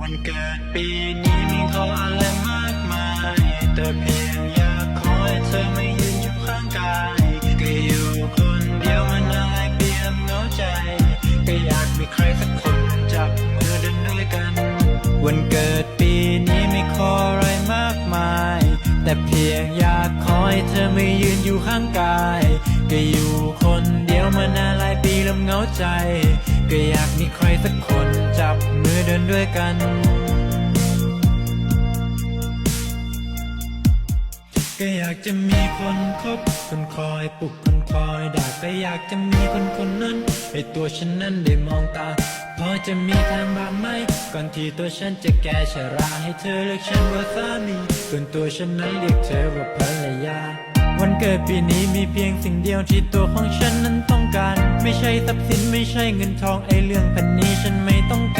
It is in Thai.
วันเกิดปีนี้มีขออะไรมากมาย แต่เพียงอยากขอให้เธอมายืนอยู่ข้างกายก็อยู่คนเดียวมันอะไรเปลี่ยนเหงาใจก็อยากมีใครสักคนจับมือเดินด้วยกัน วันเกิดปีนี้ไม่ขออะไรมากมาย แต่เพียงอยากขอให้เธอมายืนอยู่ข้างกายก็อยู่คนเดียวมานานหลายปีล้วเหงาใจ ก็อยากมีใครสักคน จับมือเดินด้วยกัน ก็อยากจะมีคนคบคนคอยปลุกคนคอยด่าก็อยากจะมีคนคนนั้น ให้ตัวฉันนั้นได้มองตา พอจะมีทางบ้างไหม ก่อนที่ตัวฉันจะแก่ชราให้เธอเรียกฉันว่าสามีส่วนตัวฉันนั้นเรียกเธอว่าภรรยา วันเกิดปีนี้มีเพียงสิ่งเดียวที่ตัวของฉันนั้นต้อง ใช่ทรัพย์สินไม่ใช่เงินทองไอเรื่องพันนี้ฉันไม่ต้องการ